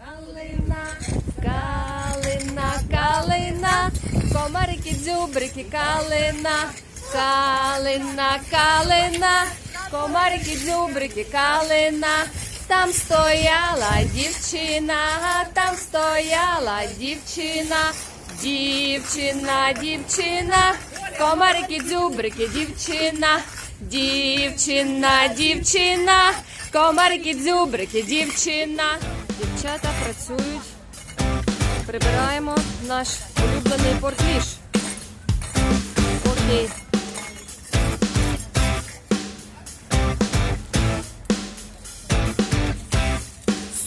Калина, калина, калина, комарики, дзюбрики, калина, калина, калина, комарики, дзюбрики, калина. Там стояла дівчина, там стояла дівчина, дівчина, дівчина, комарики, дзюбрики, дівчина, дівчина, дівчина, комарики, дзюбрики, дівчина. Дівчата працюють. Прибираємо наш улюблений портвіж. Окей.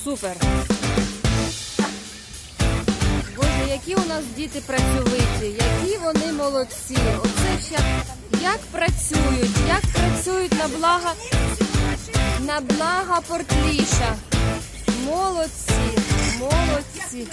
Супер. Боже, які у нас діти працьовиті, які вони молодці. Оце ще як працюють, як працюють на благо, на благо портліша. Молодці, молодці.